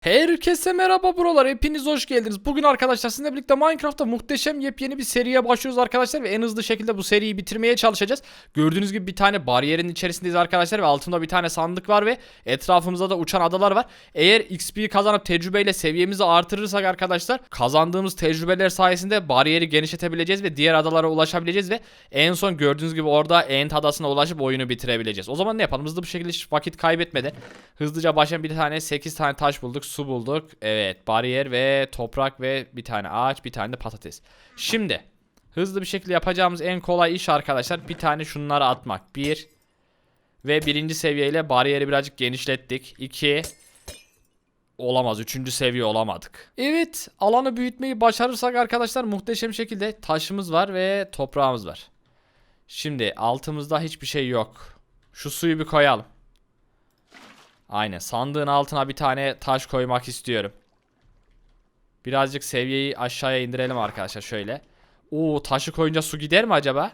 Herkese merhaba buralar hepiniz hoş geldiniz. Bugün arkadaşlar sizinle birlikte Minecraft'ta muhteşem yepyeni bir seriye başlıyoruz arkadaşlar ve en hızlı şekilde bu seriyi bitirmeye çalışacağız. Gördüğünüz gibi bir tane bariyerin içerisindeyiz arkadaşlar ve altında bir tane sandık var ve etrafımızda da uçan adalar var. Eğer XP kazanıp tecrübeyle seviyemizi artırırsak arkadaşlar kazandığımız tecrübeler sayesinde bariyeri genişletebileceğiz ve diğer adalara ulaşabileceğiz ve en son gördüğünüz gibi orada Ent adasına ulaşıp oyunu bitirebileceğiz. O zaman ne yapalım hızlı bir şekilde hiç vakit kaybetmeden hızlıca başlayan bir tane 8 tane taş bulduk su bulduk. Evet bariyer ve toprak ve bir tane ağaç bir tane de patates. Şimdi hızlı bir şekilde yapacağımız en kolay iş arkadaşlar bir tane şunları atmak. Bir ve birinci seviyeyle bariyeri birazcık genişlettik. İki olamaz. Üçüncü seviye olamadık. Evet alanı büyütmeyi başarırsak arkadaşlar muhteşem şekilde taşımız var ve toprağımız var. Şimdi altımızda hiçbir şey yok. Şu suyu bir koyalım. Aynen sandığın altına bir tane taş koymak istiyorum. Birazcık seviyeyi aşağıya indirelim arkadaşlar şöyle. Oo taşı koyunca su gider mi acaba?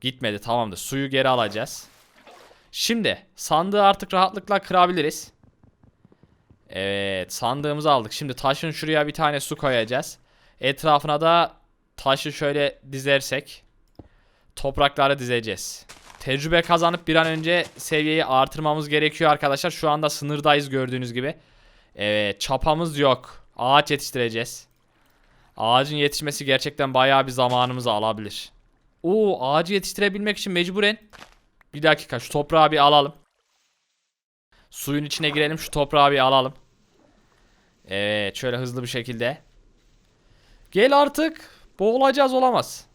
Gitmedi tamamdır. Suyu geri alacağız. Şimdi sandığı artık rahatlıkla kırabiliriz. Evet sandığımızı aldık. Şimdi taşın şuraya bir tane su koyacağız. Etrafına da taşı şöyle dizersek toprakları dizeceğiz. Tecrübe kazanıp bir an önce seviyeyi artırmamız gerekiyor arkadaşlar. Şu anda sınırdayız gördüğünüz gibi. Evet çapamız yok. Ağaç yetiştireceğiz. Ağacın yetişmesi gerçekten bayağı bir zamanımızı alabilir. Oo ağacı yetiştirebilmek için mecburen bir dakika şu toprağı bir alalım. Suyun içine girelim şu toprağı bir alalım. Evet şöyle hızlı bir şekilde. Gel artık. Boğulacağız olamaz.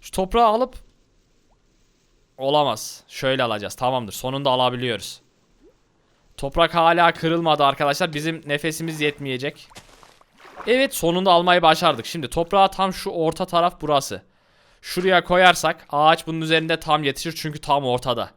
Şu toprağı alıp Olamaz. Şöyle alacağız. Tamamdır. Sonunda alabiliyoruz. Toprak hala kırılmadı arkadaşlar. Bizim nefesimiz yetmeyecek. Evet sonunda almayı başardık. Şimdi toprağa tam şu orta taraf burası. Şuraya koyarsak ağaç bunun üzerinde tam yetişir çünkü tam ortada.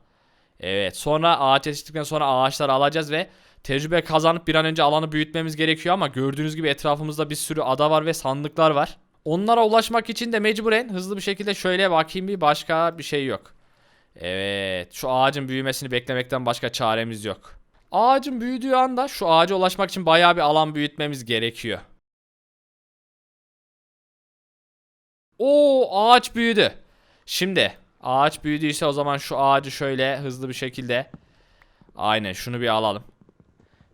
Evet sonra ağaç yetiştikten sonra ağaçları alacağız ve tecrübe kazanıp bir an önce alanı büyütmemiz gerekiyor ama gördüğünüz gibi etrafımızda bir sürü ada var ve sandıklar var. Onlara ulaşmak için de mecburen hızlı bir şekilde şöyle bakayım bir başka bir şey yok. Evet şu ağacın büyümesini beklemekten başka çaremiz yok. Ağacın büyüdüğü anda şu ağaca ulaşmak için bayağı bir alan büyütmemiz gerekiyor. Oo ağaç büyüdü. Şimdi ağaç büyüdüyse o zaman şu ağacı şöyle hızlı bir şekilde aynen şunu bir alalım.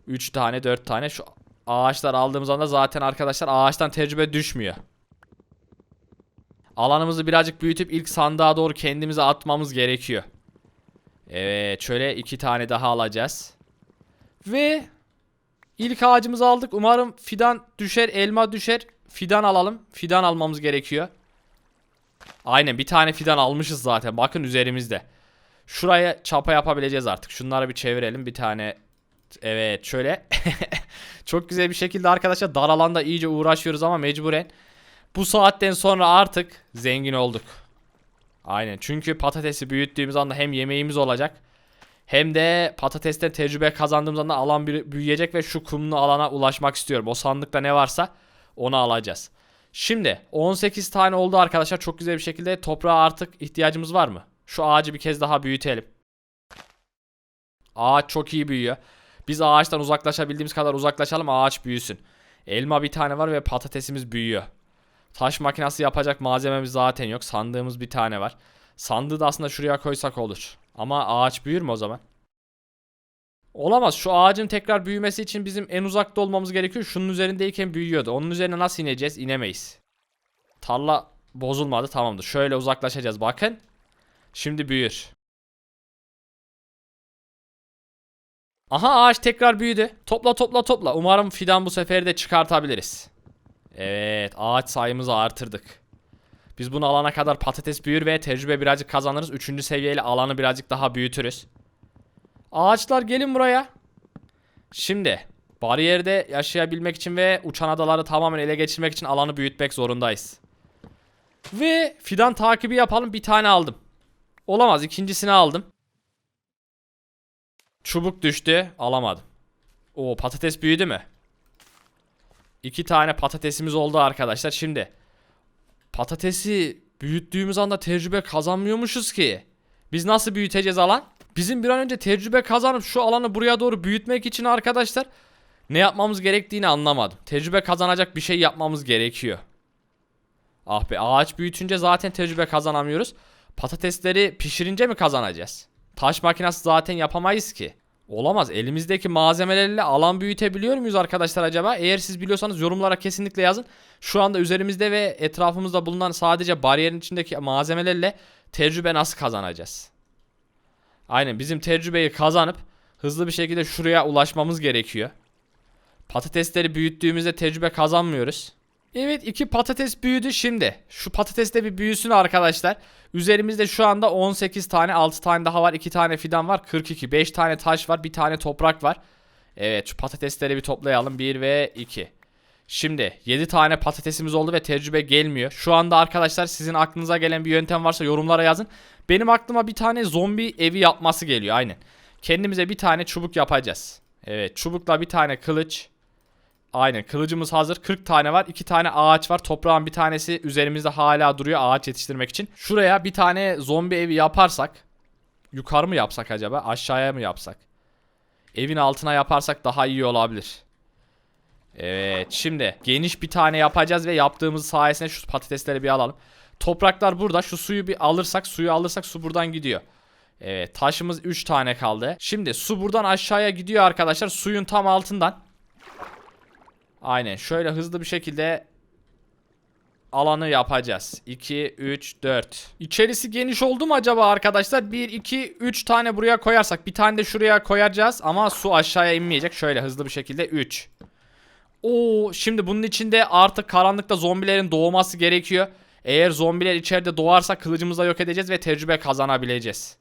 3 tane 4 tane şu ağaçlar aldığımız anda zaten arkadaşlar ağaçtan tecrübe düşmüyor. Alanımızı birazcık büyütüp ilk sandığa doğru kendimize atmamız gerekiyor. Evet şöyle iki tane daha alacağız. Ve ilk ağacımızı aldık. Umarım fidan düşer, elma düşer. Fidan alalım. Fidan almamız gerekiyor. Aynen bir tane fidan almışız zaten. Bakın üzerimizde. Şuraya çapa yapabileceğiz artık. Şunları bir çevirelim. Bir tane Evet şöyle. Çok güzel bir şekilde arkadaşlar dar alanda iyice uğraşıyoruz ama mecburen. Bu saatten sonra artık zengin olduk. Aynen çünkü patatesi büyüttüğümüz anda hem yemeğimiz olacak hem de patatesten tecrübe kazandığımız anda alan büyüyecek ve şu kumlu alana ulaşmak istiyorum. O sandıkta ne varsa onu alacağız. Şimdi 18 tane oldu arkadaşlar çok güzel bir şekilde toprağa artık ihtiyacımız var mı? Şu ağacı bir kez daha büyütelim. Ağaç çok iyi büyüyor. Biz ağaçtan uzaklaşabildiğimiz kadar uzaklaşalım ağaç büyüsün. Elma bir tane var ve patatesimiz büyüyor. Taş makinesi yapacak malzememiz zaten yok. Sandığımız bir tane var. Sandığı da aslında şuraya koysak olur. Ama ağaç büyür mü o zaman? Olamaz. Şu ağacın tekrar büyümesi için bizim en uzakta olmamız gerekiyor. Şunun üzerindeyken büyüyordu. Onun üzerine nasıl ineceğiz? İnemeyiz. Tarla bozulmadı. Tamamdır. Şöyle uzaklaşacağız. Bakın. Şimdi büyür. Aha ağaç tekrar büyüdü. Topla topla topla. Umarım fidan bu sefer de çıkartabiliriz. Evet ağaç sayımızı artırdık. Biz bunu alana kadar patates büyür ve tecrübe birazcık kazanırız. Üçüncü seviyeyle alanı birazcık daha büyütürüz. Ağaçlar gelin buraya. Şimdi bariyerde yaşayabilmek için ve uçan adaları tamamen ele geçirmek için alanı büyütmek zorundayız. Ve fidan takibi yapalım. Bir tane aldım. Olamaz ikincisini aldım. Çubuk düştü. Alamadım. O patates büyüdü mü? İki tane patatesimiz oldu arkadaşlar. Şimdi patatesi büyüttüğümüz anda tecrübe kazanmıyormuşuz ki. Biz nasıl büyüteceğiz alan? Bizim bir an önce tecrübe kazanıp şu alanı buraya doğru büyütmek için arkadaşlar ne yapmamız gerektiğini anlamadım. Tecrübe kazanacak bir şey yapmamız gerekiyor. Ah be ağaç büyütünce zaten tecrübe kazanamıyoruz. Patatesleri pişirince mi kazanacağız? Taş makinesi zaten yapamayız ki. Olamaz. Elimizdeki malzemelerle alan büyütebiliyor muyuz arkadaşlar acaba? Eğer siz biliyorsanız yorumlara kesinlikle yazın. Şu anda üzerimizde ve etrafımızda bulunan sadece bariyerin içindeki malzemelerle tecrübe nasıl kazanacağız? Aynen bizim tecrübeyi kazanıp hızlı bir şekilde şuraya ulaşmamız gerekiyor. Patatesleri büyüttüğümüzde tecrübe kazanmıyoruz. Evet iki patates büyüdü şimdi. Şu patates de bir büyüsün arkadaşlar. Üzerimizde şu anda 18 tane 6 tane daha var 2 tane fidan var 42 5 tane taş var bir tane toprak var. Evet şu patatesleri bir toplayalım 1 ve 2. Şimdi 7 tane patatesimiz oldu ve tecrübe gelmiyor. Şu anda arkadaşlar sizin aklınıza gelen bir yöntem varsa yorumlara yazın. Benim aklıma bir tane zombi evi yapması geliyor aynen. Kendimize bir tane çubuk yapacağız. Evet çubukla bir tane kılıç. Aynen kılıcımız hazır. 40 tane var 2 tane ağaç var. Toprağın bir tanesi üzerimizde hala duruyor ağaç yetiştirmek için. Şuraya bir tane zombi evi yaparsak Yukarı mı yapsak acaba aşağıya mı yapsak? Evin altına yaparsak daha iyi olabilir. Evet şimdi geniş bir tane yapacağız ve yaptığımız sayesinde şu patatesleri bir alalım. Topraklar burada şu suyu bir alırsak suyu alırsak su buradan gidiyor. Evet taşımız 3 tane kaldı. Şimdi su buradan aşağıya gidiyor arkadaşlar suyun tam altından Aynen şöyle hızlı bir şekilde alanı yapacağız. 2, 3, 4. İçerisi geniş oldu mu acaba arkadaşlar? 1, 2, 3 tane buraya koyarsak. Bir tane de şuraya koyacağız ama su aşağıya inmeyecek. Şöyle hızlı bir şekilde 3. Oo, şimdi bunun içinde artık karanlıkta zombilerin doğması gerekiyor. Eğer zombiler içeride doğarsa kılıcımızla yok edeceğiz ve tecrübe kazanabileceğiz.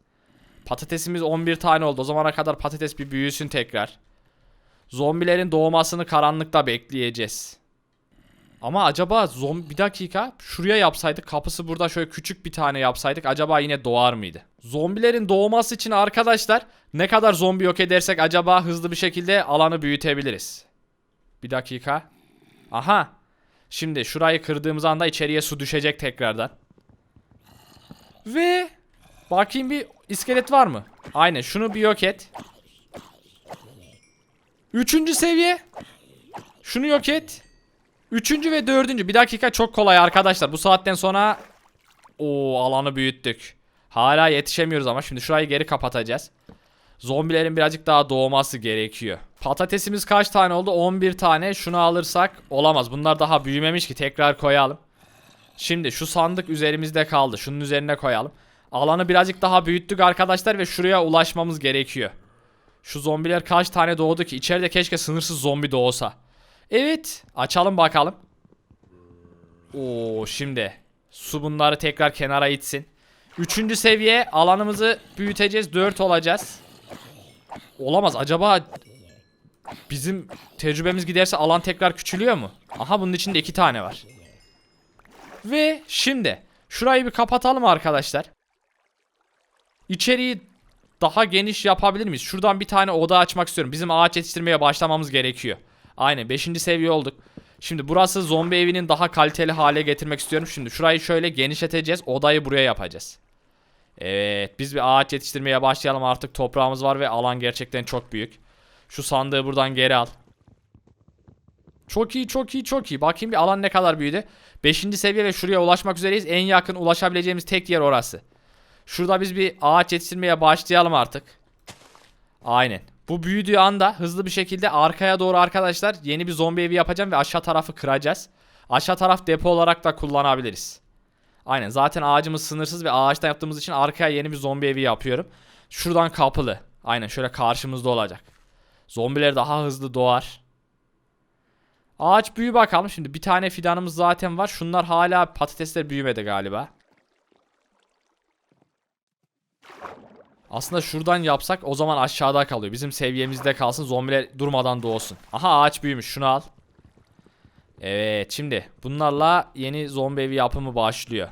Patatesimiz 11 tane oldu. O zamana kadar patates bir büyüsün tekrar. Zombilerin doğmasını karanlıkta bekleyeceğiz. Ama acaba zombi bir dakika şuraya yapsaydık kapısı burada şöyle küçük bir tane yapsaydık acaba yine doğar mıydı? Zombilerin doğması için arkadaşlar ne kadar zombi yok edersek acaba hızlı bir şekilde alanı büyütebiliriz. Bir dakika. Aha. Şimdi şurayı kırdığımız anda içeriye su düşecek tekrardan. Ve bakayım bir iskelet var mı? Aynen şunu bir yok et. Üçüncü seviye. Şunu yok et. Üçüncü ve dördüncü. Bir dakika çok kolay arkadaşlar. Bu saatten sonra o alanı büyüttük. Hala yetişemiyoruz ama şimdi şurayı geri kapatacağız. Zombilerin birazcık daha doğması gerekiyor. Patatesimiz kaç tane oldu? 11 tane. Şunu alırsak olamaz. Bunlar daha büyümemiş ki tekrar koyalım. Şimdi şu sandık üzerimizde kaldı. Şunun üzerine koyalım. Alanı birazcık daha büyüttük arkadaşlar ve şuraya ulaşmamız gerekiyor. Şu zombiler kaç tane doğdu ki? İçeride keşke sınırsız zombi doğsa. Evet. Açalım bakalım. Oo şimdi. Su bunları tekrar kenara itsin. Üçüncü seviye alanımızı büyüteceğiz. Dört olacağız. Olamaz. Acaba bizim tecrübemiz giderse alan tekrar küçülüyor mu? Aha bunun içinde iki tane var. Ve şimdi şurayı bir kapatalım arkadaşlar. İçeriği daha geniş yapabilir miyiz? Şuradan bir tane oda açmak istiyorum. Bizim ağaç yetiştirmeye başlamamız gerekiyor. Aynen 5. seviye olduk. Şimdi burası zombi evinin daha kaliteli hale getirmek istiyorum. Şimdi şurayı şöyle genişleteceğiz. Odayı buraya yapacağız. Evet biz bir ağaç yetiştirmeye başlayalım artık toprağımız var ve alan gerçekten çok büyük. Şu sandığı buradan geri al. Çok iyi çok iyi çok iyi. Bakayım bir alan ne kadar büyüdü. 5. seviye ve şuraya ulaşmak üzereyiz. En yakın ulaşabileceğimiz tek yer orası. Şurada biz bir ağaç yetiştirmeye başlayalım artık. Aynen. Bu büyüdüğü anda hızlı bir şekilde arkaya doğru arkadaşlar yeni bir zombi evi yapacağım ve aşağı tarafı kıracağız. Aşağı taraf depo olarak da kullanabiliriz. Aynen zaten ağacımız sınırsız ve ağaçtan yaptığımız için arkaya yeni bir zombi evi yapıyorum. Şuradan kapılı. Aynen şöyle karşımızda olacak. Zombiler daha hızlı doğar. Ağaç büyü bakalım. Şimdi bir tane fidanımız zaten var. Şunlar hala patatesler büyümedi galiba. Aslında şuradan yapsak o zaman aşağıda kalıyor. Bizim seviyemizde kalsın zombiler durmadan doğsun. Aha ağaç büyümüş şunu al. Evet şimdi bunlarla yeni zombi evi yapımı başlıyor.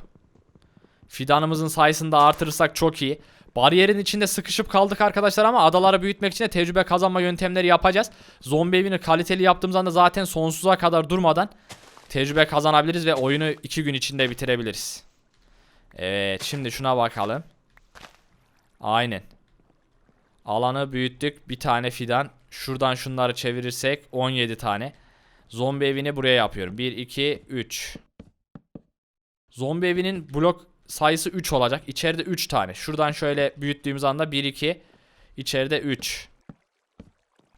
Fidanımızın sayısını da artırırsak çok iyi. Bariyerin içinde sıkışıp kaldık arkadaşlar ama adaları büyütmek için de tecrübe kazanma yöntemleri yapacağız. Zombi evini kaliteli yaptığımız anda zaten sonsuza kadar durmadan tecrübe kazanabiliriz ve oyunu 2 gün içinde bitirebiliriz. Evet şimdi şuna bakalım. Aynen. Alanı büyüttük. Bir tane fidan. Şuradan şunları çevirirsek 17 tane. Zombi evini buraya yapıyorum. 1, 2, 3. Zombi evinin blok sayısı 3 olacak. İçeride 3 tane. Şuradan şöyle büyüttüğümüz anda 1, 2. İçeride 3.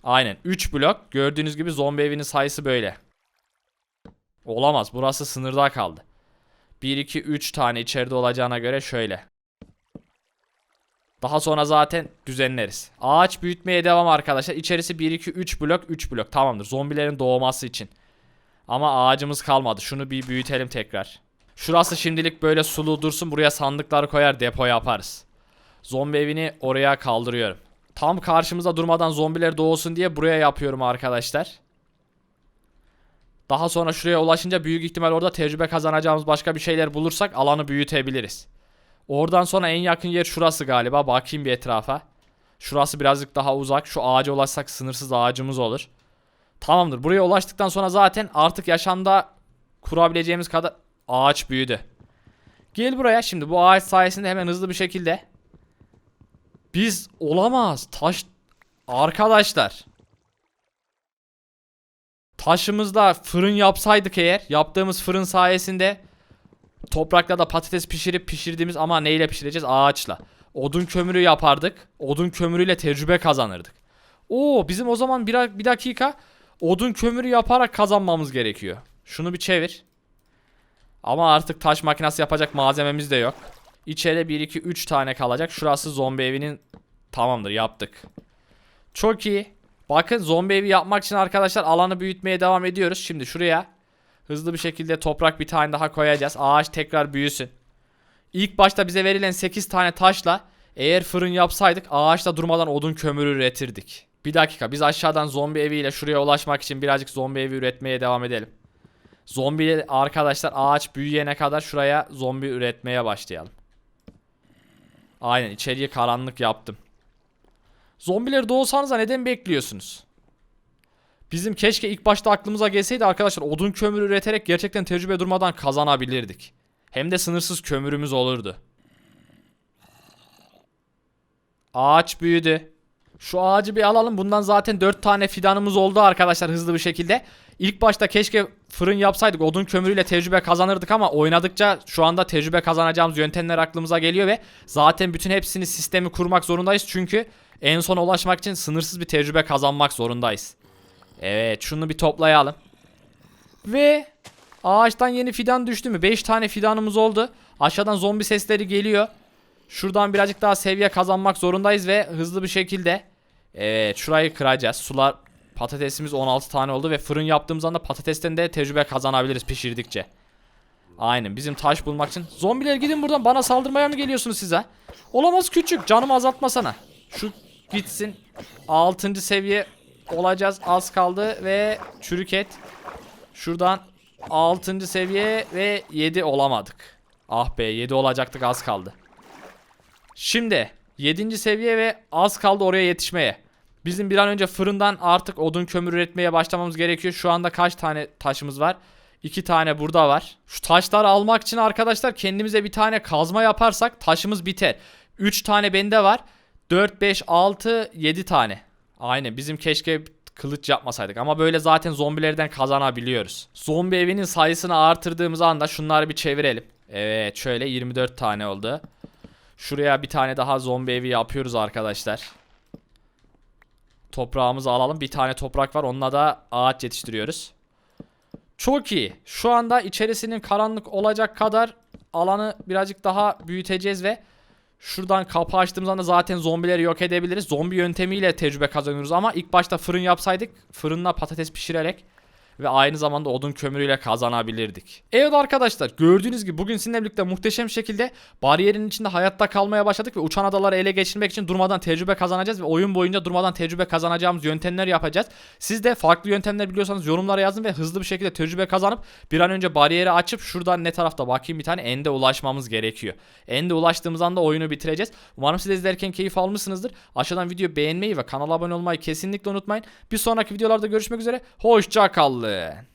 Aynen 3 blok. Gördüğünüz gibi zombi evinin sayısı böyle. Olamaz. Burası sınırda kaldı. 1, 2, 3 tane içeride olacağına göre şöyle. Daha sonra zaten düzenleriz. Ağaç büyütmeye devam arkadaşlar. İçerisi 1, 2, 3 blok 3 blok. Tamamdır. Zombilerin doğması için. Ama ağacımız kalmadı. Şunu bir büyütelim tekrar. Şurası şimdilik böyle sulu dursun. Buraya sandıkları koyar depo yaparız. Zombi evini oraya kaldırıyorum. Tam karşımıza durmadan zombiler doğsun diye buraya yapıyorum arkadaşlar. Daha sonra şuraya ulaşınca büyük ihtimal orada tecrübe kazanacağımız başka bir şeyler bulursak alanı büyütebiliriz. Oradan sonra en yakın yer şurası galiba. Bakayım bir etrafa. Şurası birazcık daha uzak. Şu ağaca ulaşsak sınırsız ağacımız olur. Tamamdır. Buraya ulaştıktan sonra zaten artık yaşamda kurabileceğimiz kadar ağaç büyüdü. Gel buraya şimdi bu ağaç sayesinde hemen hızlı bir şekilde biz olamaz taş arkadaşlar taşımızda fırın yapsaydık eğer yaptığımız fırın sayesinde toprakla da patates pişirip pişirdiğimiz ama neyle pişireceğiz ağaçla odun kömürü yapardık odun kömürüyle tecrübe kazanırdık Oo bizim o zaman bir, bir dakika odun kömürü yaparak kazanmamız gerekiyor şunu bir çevir ama artık taş makinesi yapacak malzememiz de yok. İçeride 1 2 3 tane kalacak. Şurası zombi evinin tamamdır yaptık. Çok iyi. Bakın zombi evi yapmak için arkadaşlar alanı büyütmeye devam ediyoruz. Şimdi şuraya hızlı bir şekilde toprak bir tane daha koyacağız. Ağaç tekrar büyüsün. İlk başta bize verilen 8 tane taşla eğer fırın yapsaydık ağaçta durmadan odun kömürü üretirdik. Bir dakika biz aşağıdan zombi eviyle şuraya ulaşmak için birazcık zombi evi üretmeye devam edelim. Zombi arkadaşlar ağaç büyüyene kadar şuraya zombi üretmeye başlayalım. Aynen içeriye karanlık yaptım. Zombileri doğursanız neden bekliyorsunuz? Bizim keşke ilk başta aklımıza gelseydi arkadaşlar odun kömür üreterek gerçekten tecrübe durmadan kazanabilirdik. Hem de sınırsız kömürümüz olurdu. Ağaç büyüdü. Şu ağacı bir alalım. Bundan zaten 4 tane fidanımız oldu arkadaşlar hızlı bir şekilde. İlk başta keşke fırın yapsaydık. Odun kömürüyle tecrübe kazanırdık ama oynadıkça şu anda tecrübe kazanacağımız yöntemler aklımıza geliyor ve zaten bütün hepsini sistemi kurmak zorundayız. Çünkü en son ulaşmak için sınırsız bir tecrübe kazanmak zorundayız. Evet şunu bir toplayalım. Ve ağaçtan yeni fidan düştü mü? 5 tane fidanımız oldu. Aşağıdan zombi sesleri geliyor. Şuradan birazcık daha seviye kazanmak zorundayız ve hızlı bir şekilde Evet şurayı kıracağız. Sular patatesimiz 16 tane oldu ve fırın yaptığımız anda patatesten de tecrübe kazanabiliriz pişirdikçe. Aynen bizim taş bulmak için. Zombiler gidin buradan bana saldırmaya mı geliyorsunuz size? Olamaz küçük canımı azaltmasana. Şu gitsin. 6. seviye olacağız az kaldı ve çürük et. Şuradan 6. seviye ve 7 olamadık. Ah be 7 olacaktık az kaldı. Şimdi 7. seviye ve az kaldı oraya yetişmeye. Bizim bir an önce fırından artık odun kömür üretmeye başlamamız gerekiyor. Şu anda kaç tane taşımız var? 2 tane burada var. Şu taşları almak için arkadaşlar kendimize bir tane kazma yaparsak taşımız biter. 3 tane bende var. 4, 5, 6, 7 tane. Aynen bizim keşke kılıç yapmasaydık ama böyle zaten zombilerden kazanabiliyoruz. Zombi evinin sayısını artırdığımız anda şunları bir çevirelim. Evet şöyle 24 tane oldu. Şuraya bir tane daha zombi evi yapıyoruz arkadaşlar. Toprağımızı alalım. Bir tane toprak var. Onunla da ağaç yetiştiriyoruz. Çok iyi. Şu anda içerisinin karanlık olacak kadar alanı birazcık daha büyüteceğiz ve şuradan kapı açtığımız anda zaten zombileri yok edebiliriz. Zombi yöntemiyle tecrübe kazanıyoruz ama ilk başta fırın yapsaydık fırınla patates pişirerek ve aynı zamanda odun kömürüyle kazanabilirdik. Evet arkadaşlar gördüğünüz gibi bugün sizinle birlikte muhteşem şekilde bariyerin içinde hayatta kalmaya başladık ve uçan adaları ele geçirmek için durmadan tecrübe kazanacağız ve oyun boyunca durmadan tecrübe kazanacağımız yöntemler yapacağız. Siz de farklı yöntemler biliyorsanız yorumlara yazın ve hızlı bir şekilde tecrübe kazanıp bir an önce bariyeri açıp şuradan ne tarafta bakayım bir tane ende ulaşmamız gerekiyor. Ende ulaştığımız anda oyunu bitireceğiz. Umarım siz de izlerken keyif almışsınızdır. Aşağıdan videoyu beğenmeyi ve kanala abone olmayı kesinlikle unutmayın. Bir sonraki videolarda görüşmek üzere. Hoşça kalın. good.